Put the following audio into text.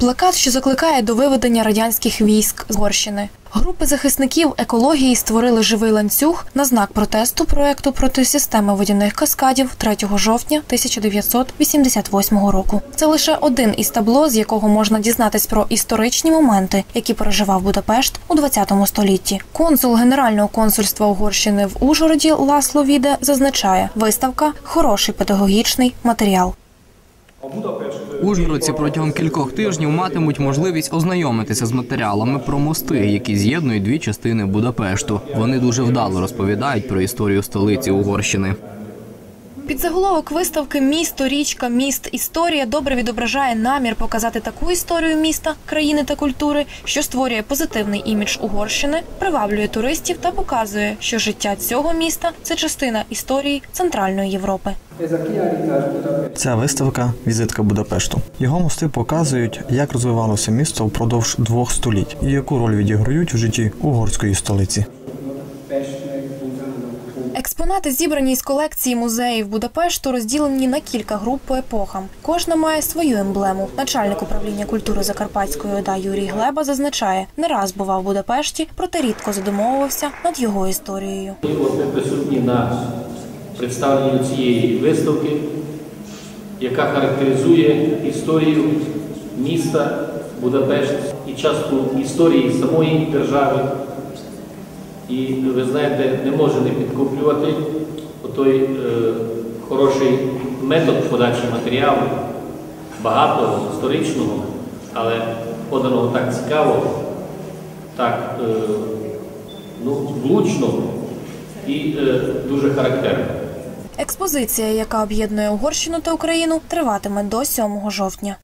Плакат, що закликає до виведення радянських військ з Горщини. Групи захисників екології створили живий ланцюг на знак протесту проекту проти системи водяних каскадів 3 жовтня 1988 року. Це лише один із табло, з якого можна дізнатись про історичні моменти, які переживав Будапешт у 20 столітті. Консул Генерального консульства Угорщини в Ужгороді Ласло Віде зазначає, виставка хороший педагогічний матеріал. Ужгородці протягом кількох тижнів матимуть можливість ознайомитися з матеріалами про мости, які з'єднують дві частини Будапешту. Вони дуже вдало розповідають про історію столиці Угорщини. Підзаголовок виставки Місто, річка, міст, історія добре відображає намір показати таку історію міста, країни та культури, що створює позитивний імідж Угорщини, приваблює туристів та показує, що життя цього міста це частина історії Центральної Європи. Ця виставка візитка Будапешту. Його мости показують, як розвивалося місто впродовж двох століть і яку роль відіграють у житті угорської столиці. Експонати, зібрані із колекції музеїв Будапешту, розділені на кілька груп по епохам. Кожна має свою емблему. Начальник управління культури Закарпатської ОДА Юрій Глеба зазначає, не раз бував в Будапешті, проте рідко задумовувався над його історією. Ми присутні на представленні цієї виставки, яка характеризує історію міста Будапешт і частку історії самої держави. І ви знаєте, не може не підкуплювати той е, хороший метод подачі матеріалу, багатого, історичного, але поданого так цікаво, так е, ну, влучно і е, дуже характерно. Експозиція, яка об'єднує Угорщину та Україну, триватиме до 7 жовтня.